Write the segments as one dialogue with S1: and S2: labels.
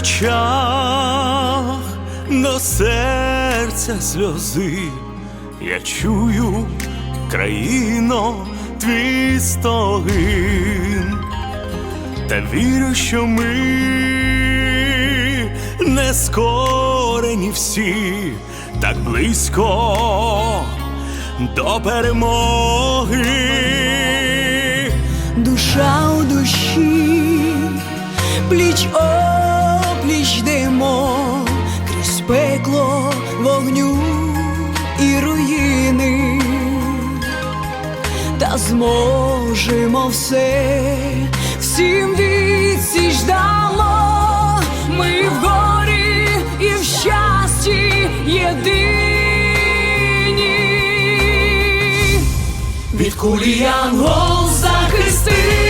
S1: очах до серця сльози, я чую, країно, твій стогин, та вірю, що ми не скорені всі. Так близько до перемоги.
S2: душа у душі, пліч опліч йдемо крізь пекло вогню і руїни, та зможемо все, всім відсіч дамо, ми в горі і в щасті єдині. Від кулі янгол захисти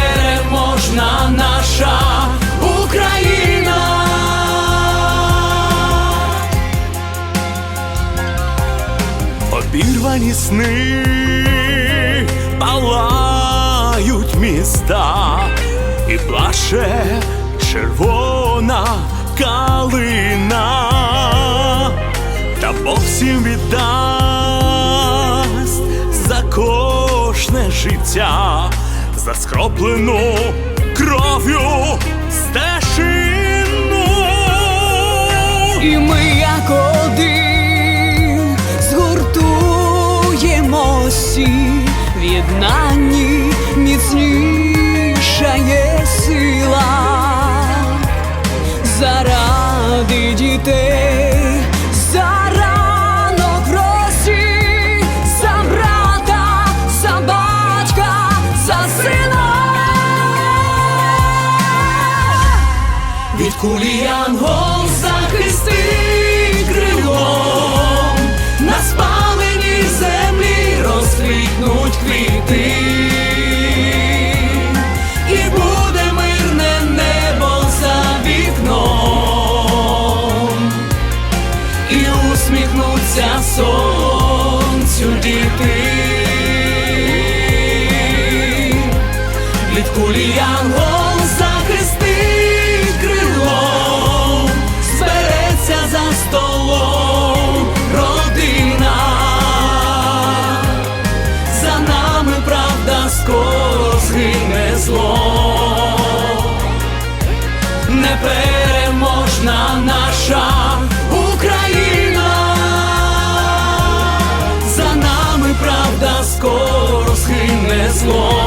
S1: Обірвані сни палають міста, і плаше червона калина, та Бог всім віддасть за кожне життя, за скроплену кров'ю
S2: згуртуємося, в єднанні міцніша є сила заради дітей. Від кулі янгол захисти кулі янгол захистить крилом, збереться за столом родина, за нами правда скоро згине зло, непереможна наша скоро згине зло.